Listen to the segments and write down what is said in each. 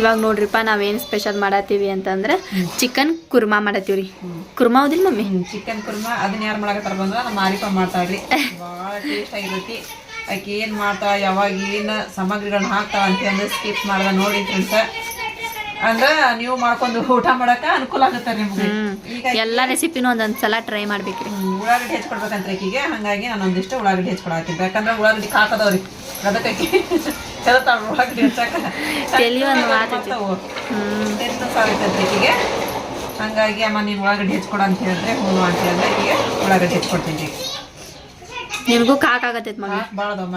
ಇವಾಗ ನೋಡ್ರಿಪ್ಪ ನಾವೇನು ಸ್ಪೆಷಲ್ ಮಾಡತ್ತೀವಿ ಅಂತಂದ್ರೆ ಚಿಕನ್ ಕುರ್ಮಾ ಮಾಡತ್ತೀವ್ರಿ ಕುರ್ಮಾ ಹೌದಿಲ್ಲ ಮಮ್ಮಿ? ಚಿಕನ್ ಕುರ್ಮಾ. ಅದನ್ನ ಯಾರು ಮಾಡಕತ್ತಾರ ಬಂದ್ರ ನಮ್ಮ ಮಾರಿಪ ಮಾಡ್ತಾಳ್ರಿ. ಭಾಳ ಟೇಸ್ಟ್ ಆಗಿರ್ತೈತಿ ಆಕೆ ಏನ್ ಮಾಡ್ತಾ ಯಾವಾಗ ಏನು ಸಾಮಗ್ರಿಗಳನ್ನ ಹಾಕ್ತಾಳ ಅಂತ ಅಂದ್ರೆ ಸ್ಕಿಪ್ ಮಾಡ್ದ ನೋಡಿ ಫ್ರೆಂಡ್ಸ್ ಅಂದ್ರ ನೀವು ಮಾಡ್ಕೊಂಡು ಊಟ ಮಾಡಕ ಅನುಕೂಲ ಆಗುತ್ತೆ ನಿಮ್ಗೆ. ಎಲ್ಲಾ ಎಲ್ಲ ರೆಸಿಪಿನೂ ಒಂದೊಂದ್ ಸಲ ಟ್ರೈ ಮಾಡ್ಬೇಕ್ರಿ. ಉಳ್ಳಾಗಡ್ಡಿ ಹೆಚ್ಕೊಡ್ಬೇಕಂತ ಆಕಿಗೆ. ಹಂಗಾಗಿ ನಾನು ಒಂದಿಷ್ಟು ಉಳ್ಳಾಗಡ್ಡಿ ಹೆಚ್ಕೊಡಾಕಿ ಯಾಕಂದ್ರೆ ಉಳ್ಳಾಗಡ್ಡಿ ಕಾಕದವ್ರಿ. ಅದಕ್ಕೆ ಹೇಳ್ತಾಳ ಉಳ್ಳಾಗಡ್ಡಿ ಹೆಚ್ಚಾಕ ತಲಿ ಒಂದ್ ಮಾತು ಐತಿ. ಮಾಡ್ತಾವು. ಟೆಸ್ಟ್ ಸಾಕೈತೆ ಆಕಿಗೆ ಹಂಗಾಗಿ ಅಮ್ಮ ನೀನು ಉಳ್ಳಾಗಡ್ಡಿ ಹೆಚ್ಕೊಡ ಅಂತ ಹೇಳಿದ್ರೆ ಹ್ಞೂ ಅಂತ ಹೇಳಿದ್ರೆ ಆಕಿಗೆ ಉಳ್ಳಾಗಡ್ಡಿ ಹೆಚ್ಕೊಡ್ತೀನಿ ನಿನಗೂ ಕಾಕಾಗತ್ತೈತ್ ಮಗ ಭಾಳದಮ್ಮ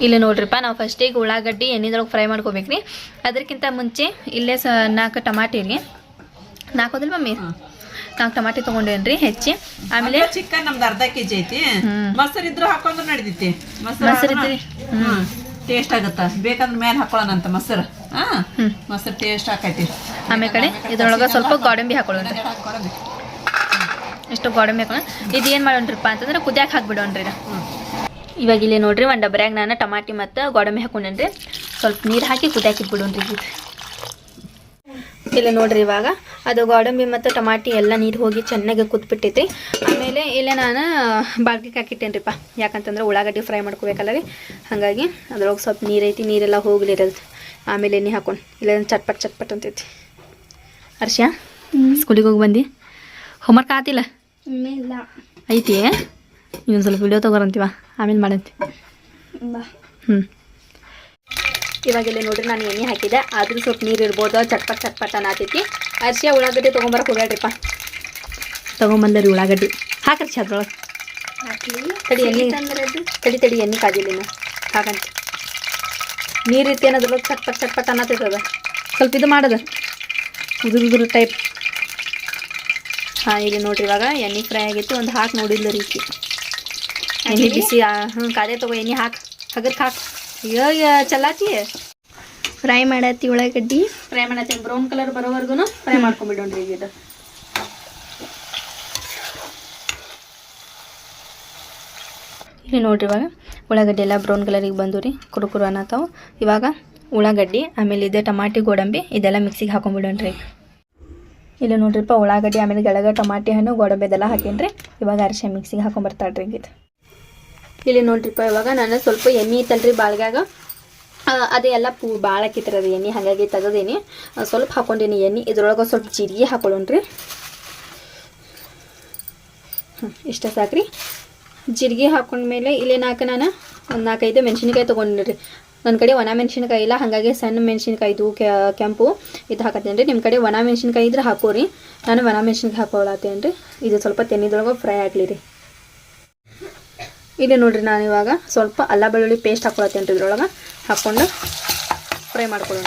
ಇಲ್ಲಿ ನೋಡ್ರಿಪ್ಪ ನಾವು ಫಸ್ಟಿಗೆ ಉಳ್ಳಾಗಡ್ಡಿ ಎಣ್ಣೆದೊಳಗೆ ಫ್ರೈ ಮಾಡ್ಕೋಬೇಕ್ರಿ ಅದಕ್ಕಿಂತ ಮುಂಚೆ ಇಲ್ಲೇ ಸ ನಾಲ್ಕು ಟಮಾಟಿ ರೀ. ನಾಲ್ಕು ಹೋದಿಲ್ಲ ಮಮ್ಮಿ? ನಾಲ್ಕು ಟಮಾಟಿ ತೊಗೊಂಡೇನ್ರಿ ಹೆಚ್ಚಿ. ಆಮೇಲೆ ಚಿಕನ್ ನಮ್ದು ಅರ್ಧ ಕೆಜಿ ಐತಿ. ಹ್ಮ್. ಮೊಸರು ಇದ್ರು ಹಾಕೊಂಡ್ರು ನಡಿತೈತಿ. ಮೊಸರು ಇದ್ರಿ? ಟೇಸ್ಟ್ ಆಗುತ್ತ? ಬೇಕಂದ್ರೆ ಮೇಲೆ ಹಾಕೊಳ್ಳೋಣಂತ ಮೊಸರು. ಹಾ. ಮೊಸರು ಟೇಸ್ಟ್ ಆಕೈತಿ. ಆಮೇಲೆ ಕಡೆ ಇದ್ರೊಳಗೆ ಸ್ವಲ್ಪ ಗೋಡಂಬಿ ಹಾಕೊಳ್ಳೋಣ ಇಷ್ಟು ಎಷ್ಟು ಗೋಡಂಬಿ ಹಾಕೋಣ ಇದು ಏನು ಮಾಡೋಣ್ರಿಪ್ಪ ಅಂತಂದ್ರೆ ಕುದಿಯಾಕ ಹಾಕ್ಬಿಡೋಣ್ರಿ ಇವಾಗ ಇಲ್ಲಿ ನೋಡ್ರಿ ಒಂದು ಡಬ್ರ್ಯಾಗ ನಾನು ಟಮಾಟಿ ಮತ್ತು ಗೋಡಂಬಿ ಹಾಕೊಂಡೇನ್ರಿ. ಸ್ವಲ್ಪ ನೀರು ಹಾಕಿ ಕುದಿಯಾಕ ಇಟ್ಬಿಡೋಣ್ರಿ ಇದು. ಇಲ್ಲಿ ನೋಡ್ರಿ ಇವಾಗ. ಅದು ಗೋಡಂಬಿ ಮತ್ತು ಟಮಾಟಿ ಎಲ್ಲ ನೀರು ಹೋಗಿ ಚೆನ್ನಾಗಿ ಕುದ್ಬಿಟ್ಟೈತಿ ಆಮೇಲೆ ಇಲ್ಲೇ ನಾನು ಬಾಳ್ಗಿಗೆ ಹಾಕಿಟ್ಟೇನ್ರಿಪ್ಪ. ಯಾಕಂತಂದ್ರೆ ಉಳ್ಳಾಗಡ್ಡಿ ಫ್ರೈ ಮಾಡ್ಕೋಬೇಕಲ್ಲ ರೀ. ಹಾಗಾಗಿ ಅದ್ರೊಳಗೆ ಸ್ವಲ್ಪ ನೀರೈತಿ ನೀರೆಲ್ಲ ಹೋಗ್ಲಿರೋದು ಆಮೇಲೆ ಎಣ್ಣೆ ಹಾಕೊಂಡು ಇಲ್ಲ ಚಟ್ಪಟ್ ಚಟ್ಪಟ್ ಅಂತೈತಿ. ಹರ್ಷ ಸ್ಕೂಲಿಗೆ ಹೋಗಿ ಬಂದು? ಹೋಮ್ವರ್ಕ್ ಆತಿಲ್ಲ? ಇಲ್ಲ. ಐತಿ ಇನ್ನೊಂದು ಸ್ವಲ್ಪ ವಿಡಿಯೋ ತಗೋರಂತೀವ? ಆಮೇಲೆ ಮಾಡಂತಿ. ಹ್ಞೂ ಇವಾಗ ಇಲ್ಲಿ ನೋಡ್ರಿ ನಾನು ಎಣ್ಣೆ ಹಾಕಿದೆ ಆದ್ರೂ ಸ್ವಲ್ಪ ನೀರು ಇರ್ಬೋದು. ಚಟ್ಪಟ್ ಚಟ್ಪಟ್ ಅನ್ನತೈತಿ ಅರ್ಶಿಯ ಉಳ್ಳಾಗಡ್ಡಿ ತೊಗೊಂಬರಕ್ಕೆ ಹೋಗ್ಯಾಡ್ರಿಪ್ಪ ತೊಗೊಂಬಂದ್ರಿ ಉಳ್ಳಾಗಡ್ಡಿ. ಹಾಕರ್ಷಿ ಅದ್ರೊಳಗೆ ತಡಿ ಎಣ್ಣೆ. ತಡಿ ತಡಿ ಎಣ್ಣೆ ಕಾದಿಲ್ಲ ಹಾಕಂತ ನೀರು ಇತ್ತು ಅದ್ರೊಳಗೆ ಚಟ್ಪಟ್ ಚಟ್ಪಟ್ ಅನ್ನತೈತದ ಸ್ವಲ್ಪ ಇದು ಮಾಡೋದು. ಉದುರು ಉದುರು ಟೈಪ್ ಹಾಂ ಇಲ್ಲಿ ನೋಡ್ರಿ ಇವಾಗ ಎಣ್ಣೆ ಫ್ರೈ ಆಗಿತ್ತು ಒಂದು ಹಾಕಿ ನೋಡಿಲ್ಲ ರೀತಿ. ಎಣ್ಣೆ ಬಿಸಿ ಹ್ಞೂ ಕಾದೆ ತಗೋ ಎಣ್ಣೆ ಹಾಕಿ. ಹಗರ್ಕ್ ಹಾಕಿ. ಅಯ್ಯೋ ಚಲಾತಿ ಫ್ರೈ ಮಾಡತ್ತಿ ಉಳ್ಳಾಗಡ್ಡಿ. ಫ್ರೈ ಮಾಡತ್ತಿ ಬ್ರೌನ್ ಕಲರ್ ಬರೋವರೆಗೂ ಫ್ರೈ ಮಾಡ್ಕೊಂಡ್ಬಿಡೋಣ್ರಿ ಈಗ ಇದು. ಇಲ್ಲಿ ನೋಡ್ರಿ ಇವಾಗ ಉಳ್ಳಾಗಡ್ಡಿ ಎಲ್ಲ ಬ್ರೌನ್ ಕಲರಿಗೆ ಬಂದು ರೀ ಕುರುಕುರು ಅನ್ನತ್ತಾವು. ಇವಾಗ ಉಳ್ಳಾಗಡ್ಡಿ ಆಮೇಲೆ ಇದೆ ಟಮಾಟಿ ಗೋಡಂಬಿ ಇದೆಲ್ಲ ಮಿಕ್ಸಿಗೆ ಹಾಕೊಂಡ್ಬಿಡೋಣ್ರಿ ಇಲ್ಲಿ ನೋಡ್ರಿಪ್ಪ ಉಳ್ಳಾಗಡ್ಡಿ ಆಮೇಲೆ ಕೆಳಗೆ ಟಮಾಟಿ ಹಣ್ಣು ಗೋಡಂಬಿ ಇದೆಲ್ಲ ಹಾಕೇನ್ರಿ. ಇವಾಗ ಅರಿಶಿನ ಮಿಕ್ಸಿಗೆ ಹಾಕೊಂಡ್ಬರ್ತಾಳ್ರಿ ಈಗ ಇದು. ಇಲ್ಲಿ ನೋಡ್ರಿಪ್ಪ ಇವಾಗ ನಾನು ಸ್ವಲ್ಪ ಎಣ್ಣೆ ಐತಲ್ರಿ ಬಾಳ್ಗ್ಯಾಗ. ಅದೇ ಅದು ಎಲ್ಲ ಪೂ ಭಾಳ ಹಾಕಿತ್ರಿ ಅದು ಎಣ್ಣೆ ಹಾಗಾಗಿ ತೆಗದೇನಿ ಸ್ವಲ್ಪ ಹಾಕೊಂಡೇನಿ ಎಣ್ಣೆ ಇದ್ರೊಳಗೆ ಸ್ವಲ್ಪ ಜೀರಿಗೆ ಹಾಕೊಳ್ಳೋಣ್ರಿ. ಹ್ಞೂ ಇಷ್ಟ ಸಾಕ್ರಿ. ಜೀರಿಗೆ ಹಾಕೊಂಡ್ಮೇಲೆ ಇಲ್ಲಿ ನಾಲ್ಕು ನಾನು, ಒಂದು ನಾಲ್ಕೈದು ಮೆಣಸಿನ್ಕಾಯಿ ರೀ ನನ್ನ ಕಡೆ ಒಣ ಮೆಣಸಿನ್ಕಾಯಿ ಇಲ್ಲ, ಹಾಗಾಗಿ ಸಣ್ಣ ಮೆಣಸಿನ್ಕಾಯಿ ಇದು ಕೆಂಪು ಇದು ಹಾಕತ್ತೇನೆ ರೀ ನಿಮ್ಮ ಕಡೆ ಒಣ ಮೆಣಸಿನ್ಕಾಯಿ ಇದ್ರೆ ಹಾಕೋರಿ. ನಾನು ಒಣ ಮೆಣಸಿನ್ಕಾಯಿ ಹಾಕೊಳತ್ತೇನೆ ರೀ ಇದು ಸ್ವಲ್ಪ ತೆನ್ನಿದೊಳಗೆ ಫ್ರೈ ಆಗಲಿ ರೀ ಇಲ್ಲಿ ನೋಡ್ರಿ ನಾನು ಇವಾಗ ಸ್ವಲ್ಪ ಅಲ್ಲ ಬೆಳ್ಳುಳ್ಳಿ ಪೇಸ್ಟ್ ಹಾಕೊಳತ್ತೇನೆ ರೀ ಇದ್ರೊಳಗೆ ಹಾಕ್ಕೊಂಡು ಫ್ರೈ ಮಾಡ್ಕೊಳ್ಳೋಣ.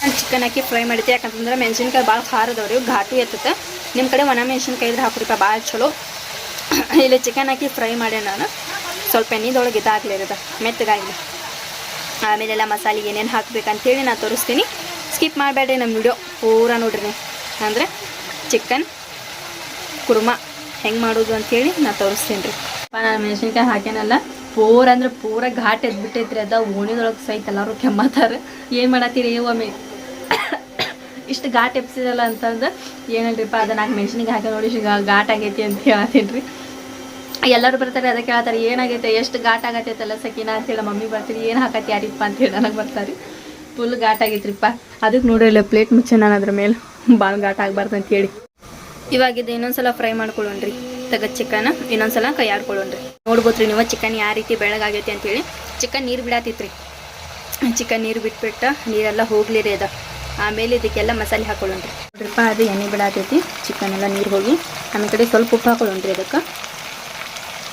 ನಾನು ಚಿಕನ್ ಹಾಕಿ ಫ್ರೈ ಮಾಡಿದ್ದೆ. ಯಾಕಂತಂದ್ರೆ ಮೆಣಸಿನ್ಕಾಯಿ ಭಾಳ ಖಾರ ಘಾಟಿ ಎತ್ತತ್ತೆ ನಿಮ್ಮ ಕಡೆ ಒಣ ಮೆಣಸಿನ್ಕಾಯಿ ಇದ್ರೆ ಹಾಕ್ರಿಪ್ಪ ಭಾಳ ಚಲೋ ಇಲ್ಲಿ ಚಿಕನ್ ಹಾಕಿ ಫ್ರೈ ಮಾಡಿ ನಾನು. ಸ್ವಲ್ಪ ಎಣ್ಣೆದೊಳಗೆ ಇದಾಗಲಿ ಇರೋದ ಮೆತ್ತಗಾಗಲಿ ಆಮೇಲೆಲ್ಲ ಮಸಾಲೆ ಏನೇನು ಹಾಕ್ಬೇಕಂತೇಳಿ ನಾನು ತೋರಿಸ್ತೀನಿ. ಸ್ಕಿಪ್ ಮಾಡಬೇಡ್ರಿ ನಮ್ಮ ವಿಡಿಯೋ ಪೂರ ನೋಡ್ರಿ ಅಂದರೆ ಚಿಕನ್ ಕುರ್ಮಾ. ಹೆಂಗೆ ಮಾಡೋದು ಅಂತೇಳಿ ನಾ ತೋರಿಸ್ತೀನಿ ರೀ. ನಾನು ಮೆಣಸಿನ್ಕಾಯಿ ಹಾಕೇನಲ್ಲ ಪೂರ ಅಂದ್ರೆ ಪೂರ ಘಾಟ್ ಎದ್ಬಿಟ್ಟೈತ್ರಿ, ಅದ ಓಣಿದೊಳಗೆ ಸಹಿತ ಎಲ್ಲರೂ ಕೆಮ್ಮತ್ತಾರ ಏನು ಮಾಡತ್ತೀರಿ ಒಮ್ಮೆ? ಇಷ್ಟು ಘಾಟ್ ಎಪ್ಸಿದಲ್ಲ ಅಂತಂದು ಏನಲ್ರಿಪ್ಪ, ಅದು ನಾಲ್ಕು ಮೆಣಸಿನ್ಕಾಯಿ ಹಾಕಿ ನೋಡಿ ಘಾಟ್ ಆಗೈತಿ ಅಂತ ಹೇಳತ್ತೀನಿ ರೀ. ಎಲ್ಲರೂ ಬರ್ತಾರೆ, ಅದಕ್ಕೆ ಹೇಳ್ತಾರೆ, ಏನಾಗೈತೆ, ಎಷ್ಟು ಘಾಟ್ ಆಗತ್ತೈತಲ್ಲ ಸಕಿನ ಅಂತೇಳಿ ಮಮ್ಮಿ ಬರ್ತೀರಿ ಏನು ಹಾಕತ್ತಿ ಯಾರಿಪ್ಪ ಅಂತೇಳಿ ನನಗೆ ಬರ್ತಾರೆ. ಫುಲ್ ಘಾಟ್ ಆಗೈತ್ರಿಪ್ಪ. ಅದಕ್ಕೆ ನೋಡಿರಲ್ಲ ಪ್ಲೇಟ್ ಮುಚ್ಚೆ ನಾನು ಅದ್ರ ಮೇಲೆ ಭಾಳ ಘಾಟ್ ಆಗಬಾರ್ದು ಅಂತೇಳಿ ಇವಾಗ ಇದು ಇನ್ನೊಂದ್ಸಲ ಫ್ರೈ ಮಾಡ್ಕೊಳ್ಳೋಣ್ರಿ. ತಗದ್ ಚಿಕನ್ ಇನ್ನೊಂದ್ಸಲ ಕೈ ಆಡ್ಕೊಳ್ಳೋಣ್ರಿ ನೋಡ್ಬೋದ್ರಿ ನೀವು ಚಿಕನ್ ಯಾವ ರೀತಿ ಬೆಳಗಾಗೈತಿ ಅಂತೇಳಿ. ಚಿಕನ್ ನೀರು ಬಿಡಾತಿತ್ರಿ. ಚಿಕನ್ ನೀರು ಬಿಟ್ಬಿಟ್ಟು ನೀರೆಲ್ಲ ಹೋಗ್ಲಿರಿ ಅದ. ಆಮೇಲೆ ಇದಕ್ಕೆಲ್ಲ ಮಸಾಲೆ ಹಾಕೊಳ್ಳೋಣ್ರಿ. ನೋಡ್ರಿಪ್ಪ, ಅದು ಎಣ್ಣೆ ಬಿಡಾತೈತಿ. ಚಿಕನ್ ಎಲ್ಲ ನೀರು ಹೋಗಿ. ಆಮೇಲೆ ಕಡೆ ಸ್ವಲ್ಪ ಉಪ್ಪು ಹಾಕೊಳ್ಳೋಣ್ರಿ ಅದಕ್ಕೆ.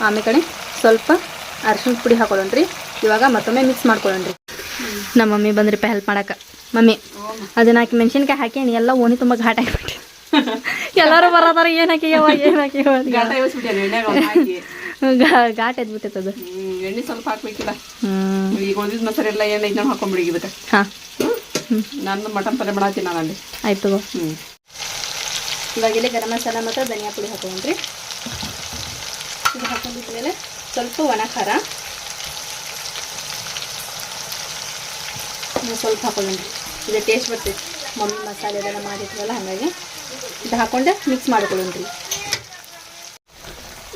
ಆಮೇಲೆ ಕಡೆ ಸ್ವಲ್ಪ ಅರ್ಶಿನ ಪುಡಿ ಹಾಕೊಳ್ಳೋಣ್ರಿ. ಇವಾಗ ಮತ್ತೊಮ್ಮೆ ಮಿಕ್ಸ್ ಮಾಡ್ಕೊಳ್ಳೋಣ್ರಿ. ನಮ್ಮ ಮಮ್ಮಿ ಬಂದ್ರಿಪ್ಪ ಹೆಲ್ಪ್ ಮಾಡಕ್ಕೆ. ಮಮ್ಮಿ, ಅದನ್ನ ಹಾಕಿ ಮೆಣಸಿನ್ಕಾಯಿ ಹಾಕಿ ಎಲ್ಲ ಓಣಿ ತುಂಬ ಘಾಟ್ ಆಗಿಬಿಟ್ಟು. ಎಲ್ಲರೂ ಬರೋದಾರ ಏನ್ ಹಾಕಿಯವ ಏನ್ ಹಾಕಿಯವ ಗಾಟ ಇಳಿಸ್ಬಿಟ್ಟಾರೆ ಎಣ್ಣೆಗೆ ಒಂದ್ ಹಾಕಿ? ಗಾ- ಘಾಟ್ ಎದ್ಬಿಟ್ಟೈತೆ ಅದು ಎಣ್ಣೆ ಸ್ವಲ್ಪ ಹಾಕ್ಬೇಕಿಲ್ಲ. ಈಗ ಉಳಿದಿದ್ ಮಸಾಲೆ ಎಲ್ಲ ಏನು ಇದನ್ನ ಹಾಕೊಂಡ್ಬಿಡಿ ಇದಕ್ಕೆ. ಹಾಂ. ನಾನು ಮಟನ್ ಪಲ್ಯ ಮಾಡತ್ತೀನಿ ಅಲ್ಲಿ. ಆಯ್ತು ಹ್ಮ್. ಹ್ಞೂ ಇವಾಗ ಇಲ್ಲಿ ಗರಂ ಮಸಾಲ ಮತ್ತು ಧನಿಯಾ ಪುಡಿ ಹಾಕೊಂಡ್ರಿ ಹಾಕೊಂಡಿದ್ಮೇಲೆ ಸ್ವಲ್ಪ ಒಣ ಖಾರ. ಸ್ವಲ್ಪ ಹಾಕೊಂಡ್ರಿ ಇದು ಟೇಸ್ಟ್ ಬರ್ತೈತಿ. ಮಮ್ಮಿ ಮಸಾಲೆ ಎಲ್ಲ ಮಾಡಿರ್ತೀವಲ್ಲ ಹಾಗಾಗಿ ಇದು ಹಾಕೊಂಡು ಮಿಕ್ಸ್ ಮಾಡ್ಕೊಳ್ಳೋಣ್ರಿ.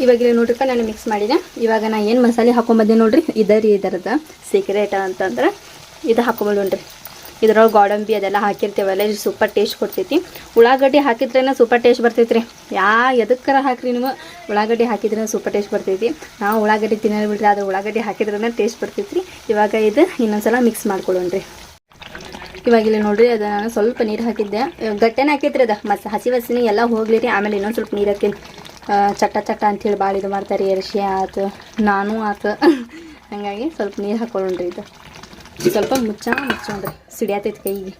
ಇವಾಗ ಇಲ್ಲಿ ನೋಡ್ರಿಪ್ಪ, ನಾನು ಮಿಕ್ಸ್ ಮಾಡಿದೆ. ಇವಾಗ ನಾ ಏನು ಮಸಾಲೆ ಹಾಕೊಂಬಂದೆ ನೋಡ್ರಿ, ಇದ ರೀ ಇದರದ ಸೀಕ್ರೆಟ್ ಅಂತಂದ್ರೆ ಇದು ಹಾಕೊಂಬಲ್ವನ್ರಿ ಇದ್ರೊಳಗೆ ಗೋಡಂಬಿ ಅದೆಲ್ಲ ಹಾಕಿರ್ತೀವಲ್ಲ, ಇದು ಸೂಪರ್ ಟೇಸ್ಟ್ ಕೊಡ್ತೈತಿ. ಉಳ್ಳಾಗಡ್ಡಿ ಹಾಕಿದ್ರೇನ ಸೂಪರ್ ಟೇಸ್ಟ್ ಬರ್ತೈತಿ ರೀ ಯಾ, ಎದಕ್ಕರ ಹಾಕ್ರಿ ನೀವು? ಉಳ್ಳಾಗಡ್ಡಿ ಹಾಕಿದ್ರೆ ಸೂಪರ್ ಟೇಸ್ಟ್ ಬರ್ತೈತಿ. ನಾವು ಉಳ್ಳಾಗಡ್ಡಿ ತಿನ್ನೋದು ಬಿಡ್ರಿ ಅದು ಉಳ್ಳಾಗಡ್ಡಿ ಹಾಕಿದ್ರೇ ಟೇಸ್ಟ್ ಬರ್ತೈತಿ ರೀ ಇವಾಗ ಇದು ಇನ್ನೊಂದ್ಸಲ ಮಿಕ್ಸ್ ಮಾಡ್ಕೊಳ್ಳೋಣ್ರಿ. ಇವಾಗ ಇಲ್ಲಿ ನೋಡ್ರಿ, ಅದ ನಾನು ಸ್ವಲ್ಪ ನೀರು ಹಾಕಿದ್ದೆ. ಗಟ್ಟೆನ ಹಾಕಿದ್ರಿ ಅದ. ಮಸ್ ಹಸಿ ಹಸಿನಿ ಎಲ್ಲ ಹೋಗ್ಲಿ ರೀ ಆಮೇಲೆ ಇನ್ನೊಂದು ಸ್ವಲ್ಪ ನೀರು ಹಾಕಿನಿ. ಚಟ್ಟ ಚಟ್ಟ ಅಂಥೇಳಿ ಭಾಳ ಇದು ಮಾಡ್ತಾರೆ ಅರಿಶಿ ಆತು, ನಾನು ಆತು. ಹಾಗಾಗಿ ಸ್ವಲ್ಪ ನೀರು ಹಾಕೊಳ್ಳೋಣ್ರಿ ಇದು. ಸ್ವಲ್ಪ ಮುಚ್ಚ ಮುಚ್ಚೋಣ್ರಿ, ಸಿಡಿಯತೈತಿ ಕೈಗೆ.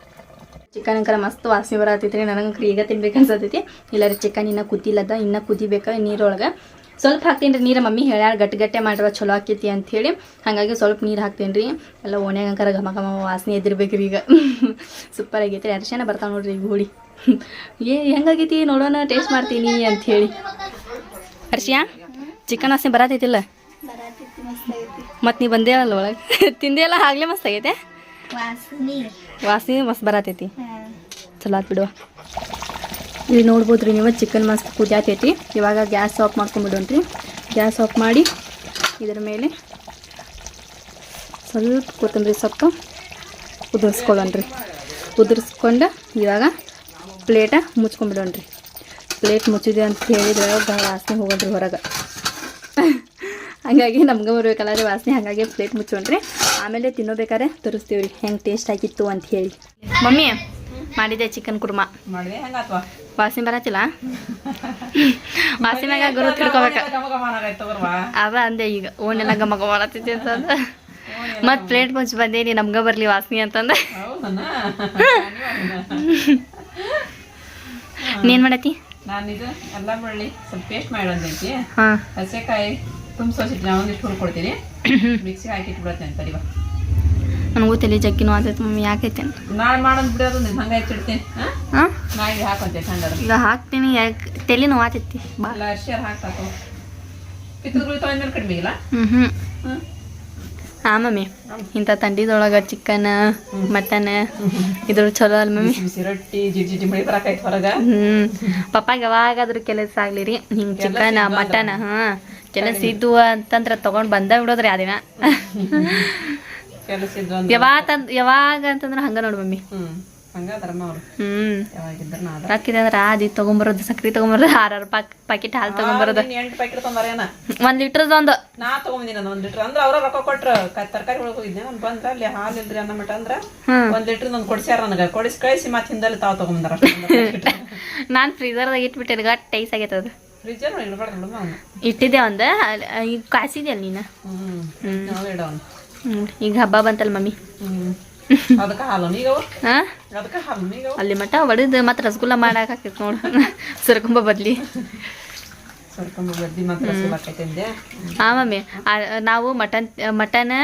ಚಿಕನ್ ಅಂಕರ ಮಸ್ತ್ ವಾಸನೆ ಬರತೈತಿ ರೀ ನನಗೆ ಈಗ ತಿನ್ಬೇಕು ಅನ್ಸತೈತಿ. ಇಲ್ಲ ರೀ ಚಿಕನ್ ಇನ್ನೂ ಕುದಿಲ್ಲದ ಇನ್ನೂ ಕುದಿಬೇಕು ನೀರೊಳಗೆ. ಸ್ವಲ್ಪ ಹಾಕ್ತೀನಿ ರೀ ನೀರು ಮಮ್ಮಿ ಹೇಳ್ಯಾರ ಗಟ್ಟಿ ಗಟ್ಟೆ ಮಾಡಿರೋ ಚಲೋ ಆಕೈತಿ ಅಂಥೇಳಿ ಹಾಗಾಗಿ ಸ್ವಲ್ಪ ನೀರು ಹಾಕ್ತೀನಿ ರೀ ಎಲ್ಲ ಓಣ್ಯಾಗ ಅಂಕರ ಘಮ ಘಮ ವಾಸನೆ ಎದಿರ್ಬೇಕು ರೀ ಈಗ. ಸೂಪರ್ ಆಗೈತಿ ರೀ ಅರಿಶಿನ ಬರ್ತಾವೆ ನೋಡ್ರಿ ಈಗ ಹೋಳಿ. ಏ ಹೆಂಗಾಗೈತಿ ನೋಡೋಣ ಟೇಸ್ಟ್ ಮಾಡ್ತೀನಿ ಅಂಥೇಳಿ ಅರ್ಶಿಯಾ ಚಿಕನ್ ವಾಸನೆ ಬರತೈತಿಲ್ಲ? ಮತ್ತು ನೀ ಬಂದೇ ಅಲ್ಲ ಒಳಗೆ. ತಿಂದೇ ಎಲ್ಲ ಆಗ್ಲೇ ಮಸ್ತ್ ಆಗೈತೆ? ವಾಸನಿ. ಮಸ್ತ್ ಬರತೈತಿ. ಚಲೋ ಆತ್ ಬಿಡುವ ಇಲ್ಲಿ ನೋಡ್ಬೋದು ರೀ ನೀವು ಚಿಕನ್ ಮಸ್ತ್ ಕುದಿಯಾತೈತಿ. ಇವಾಗ ಗ್ಯಾಸ್ ಆಫ್ ಮಾಡ್ಕೊಂಬಿಡೋಣ್ರಿ. ಗ್ಯಾಸ್ ಆಫ್ ಮಾಡಿ ಇದ್ರ ಮೇಲೆ ಸ್ವಲ್ಪ ಕೊತ್ತಂಬರಿ ಸೊಪ್ಪು ಉದುರಿಸ್ಕೊಳ್ಳೋಣ್ರಿ. ಉದುರಿಸ್ಕೊಂಡು ಇವಾಗ ಪ್ಲೇಟ ಮುಚ್ಕೊಂಡ್ಬಿಡೋಣ್ರಿ ಪ್ಲೇಟ್ ಮುಚ್ಚಿದೆ ಅಂತ ಹೇಳಿದ್ರೆ ವಾಸನೆ ಹೋಗೋಣ್ರಿ ಹೊರಗೆ. ಹಂಗಾಗಿ ನಮ್ಗೆ ಬರಬೇಕಲ್ಲ ವಾಸನೆ, ಹಾಗಾಗಿ ಪ್ಲೇಟ್ ಮುಚ್ಚೋಣ್ರಿ. ಆಮೇಲೆ ತಿನ್ನೋಬೇಕಾದ್ರೆ ತೋರಿಸ್ತೀವಿ ರೀ ಹೆಂಗೆ ಟೇಸ್ಟ್ ಆಗಿತ್ತು ಅಂತ ಹೇಳಿ. ಮಮ್ಮಿ ಮಾಡಿದೆ ಚಿಕನ್ ಕುರ್ಮ. ವಾಸಿ ವಾಸನೆ ಬರತ್ತಿಲ್ಲ ವಾಸನೆ ಮ್ಯಾಗ ಗುರು ತಿಳ್ಕೊಬೇಕ. ಅದ ಅಂದೆ ಈಗ. ಓನೆಲ್ಲ ಗಮಗ ಗಮ ಮಾಡತ್ತೈತಿ ಅಂತಂದ ಮತ್ತು ಪ್ಲೇಟ್ ಮುಚ್ಚಿ ಬಂದೇನಿ ನಮ್ಗ ಬರ್ಲಿ ವಾಸನೆ ಅಂತಂದ. ನೀನ್ ಮಾಡತಿ? ಮಾಡತ್ತಿ ಇದು ಎಲ್ಲ ಬಳ್ಳಿ ಸ್ವಲ್ಪ ಪೇಸ್ಟ್ ಮಾಡೋದೈತಿ ಹಾಂ. ಹಸೆಕಾಯಿ ತುಂಬಿಸೋಸಿಟ್ಟು ನಾನು ಒಂದಿಷ್ಟು ಹುರ್ಕೊಡ್ತೀನಿ. ಮಿಕ್ಸಿಗೆ ಹಾಕಿ ಇಟ್ಬಿಡತ್ತೇನೆ ತಡಿವಾ ನನಗೂ ತಲೆ ಜಗ್ಗಿನೂ ಆತೈತಿ ಮಮ್ಮಿ ಯಾಕೈತೆ ಈಗ ಹಾಕ್ತೀನಿ ಯಾಕೆ ತಲೆ ನೋವು ಆತೈತಿ ಹ್ಞೂ ಹ್ಞೂ. ಹಾಂ? ಮಮ್ಮಿ. ಇಂಥ ತಂಡಿದೊಳಗೆ ಚಿಕನ್ ಮಟನ್ ಇದ್ರ ಚಲೋ ಅಲ್ಲ ಮಮ್ಮಿ. ಹ್ಮ್. ಪಪ್ಪಾಗ ಯಾವಾಗಾದ್ರೂ ಕೆಲಸ ಆಗ್ಲಿ ರೀ. ಹಿಂಗ್ ಚಿಕನ್ ಮಟನ್ ಹಾ. ಕೆಲಸ ಇದ್ದು ಅಂತಂದ್ರ ತಗೊಂಡ್ ಬಂದ ಬಿಡೋದ್ರಿ ಆ ದಿನ. ಯಾವಾಗ ತಂದ್ ಯಾವಾಗ ಅಂತಂದ್ರ ಹಂಗ ನೋಡು ಮಮ್ಮಿ. ಹ್ಮ್ ಹಂಗಾದ್ರಮ್ಮ ಅವ್ರು. ಹ್ಮ್. ಯಾವಾಗಿದ್ರ ನಾ ಅದ ರೊಕ್ಕ ಇದೆ ಅಂದ್ರ ಆದಿ ತಗೊಂಬರೋದು ಸಕ್ರಿ ತಗೊಂಬರೋದು ಆರಾರು ಪಾಕ್ ಪ್ಯಾಕೆಟ್ ಹಾಲು ತಗೊಂಬರೋದು. ಎಂಟು ಪ್ಯಾಕೆಟ್ ತೊಂಬಾರೇನ ಒಂದ್ ನಾ ತಗೊಂಬಂದಿನ ಒಂದ್ ಲೀಟರ್. ಅಂದ್ರ ಅವ್ರ ರೊಕ್ಕ ಕೊಟ್ರ ಕ- ತರಕಾರಿ ಒಳಗೆ ಹೋಗಿದ್ದೆ ನಾನು ಬಂದ್ರ ಅಲ್ಲಿ ಹಾಲು ಇಲ್ರಿ ಅನ್ನ ಮಟ ಅಂದ್ರ ಒಂದ್ ಲೀಟರ್ ಒಂದ್ ಕೊಡ್ಸ್ಯಾರ ನನಗ. ಕೊಡಿಸಿ ಕಳಿಸಿ ಮತ್ತೆ ಹಿಂದಲ್ಲಿ ತಾವ್ ತಗೊಂಬಂದ್ರ ನಾನ್ ಫ್ರೀಜರ್ದಾಗ ಇಟ್ಬಿಟ್ಟೆ ಗಟ್ಟ ಟೈಸ್ ಆಗೈತೆ ಅದು. ಇಡ್ಬಾರ್ದು ಬಿಡಮ್ಮ ಇಟ್ಟಿದ್ದೆ ಒಂದ್. ಕಾಸಿದ್ಯಾಲ್ ಈಗ ನೀನು? ಹ್ಮ್. ಹ್ಮ್. ನಾವು ಇಡವನ್ ಹ್ಮ್ ಈಗ ಹಬ್ಬ ಬಂತಲ್ಲ ಮಮ್ಮಿ? ಅಲ್ಲಿ ಮಠ ಒಡೆದು ಮತ್ತೆ ರಸಗುಲ್ಲ ಮಾಡಕ್ ಹಾಕೈತಿ ನೋಡು. ಸರ್ಕೊಂಬ ಬದ್ಲಿ. ಹಾ ಮಮ್ಮಿ. ನಾವು ಮಟನ್ ಮಟನ್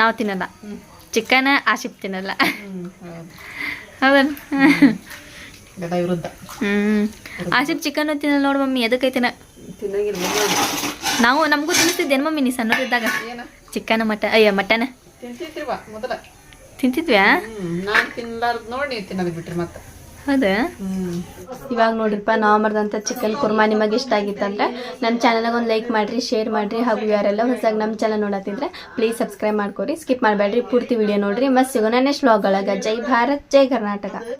ನಾವು ತಿನ್ನಲ್ಲ. ಚಿಕನ್ ಆಶಿಪ್ ತಿನ್ನಲ್ಲ. ಹೌದಲ್ಲ? ಹ್ಮ್. ಆಶಿಪ್ ಚಿಕನ್ ತಿನ್ನಲ್ಲ ನೋಡು ಮಮ್ಮಿ. ಎದಕ್ಕೈತಿನ ನಾವು ನಮಗೂ ತಿನ್ನಿಸ್ತಿದ್ದೇನು ಮಮ್ಮಿ ನೀ ಸಣ್ಣದಿದ್ದಾಗ ಚಿಕನ್ ಮಟನ್ ಅಯ್ಯ ಮಟನ್? ತಿಂತಿರ್ತಿವ ಮೊದಲ? ತಿಂತಿದ್ವ್ಯಾ? ನಾನ್ ತಿನ್ಲಾರ್ದ್ ನೋಡಿ ನೀವ್ ತಿನ್ನೋದ್ ಬಿಟ್ರಿ ಮತ್ತೆ. ಹೌದಾ? ಇವಾಗ ನೋಡ್ರಿಪ್ಪ ನಾವು ಮಾಡಿದಂಥ ಚಿಕನ್ ಕುರ್ಮಾ ನಿಮಗೆ ಇಷ್ಟ ಆಗಿತ್ತಂದ್ರೆ ನನ್ನ ಚಾನಲ್ಗೆ ಒಂದು ಲೈಕ್ ಮಾಡಿರಿ ಶೇರ್ ಮಾಡಿರಿ ಹಾಗೂ ಯಾರೆಲ್ಲ ಹೊಸದಾಗಿ ನಮ್ಮ ಚಾನಲ್ ನೋಡತ್ತಿದ್ರೆ ಪ್ಲೀಸ್ ಸಬ್ಸ್ಕ್ರೈಬ್ ಮಾಡ್ಕೊರಿ. ಸ್ಕಿಪ್ ಮಾಡಬೇಡ್ರಿ ಪೂರ್ತಿ ವಿಡಿಯೋ ನೋಡಿರಿ. ಮತ್ತೆ ಸಿಗೋಣ ನೆಕ್ಸ್ಟ್ ವ್ಲಾಗ್ ಒಳಗೆ. ಜೈ ಭಾರತ್ ಜೈ ಕರ್ನಾಟಕ.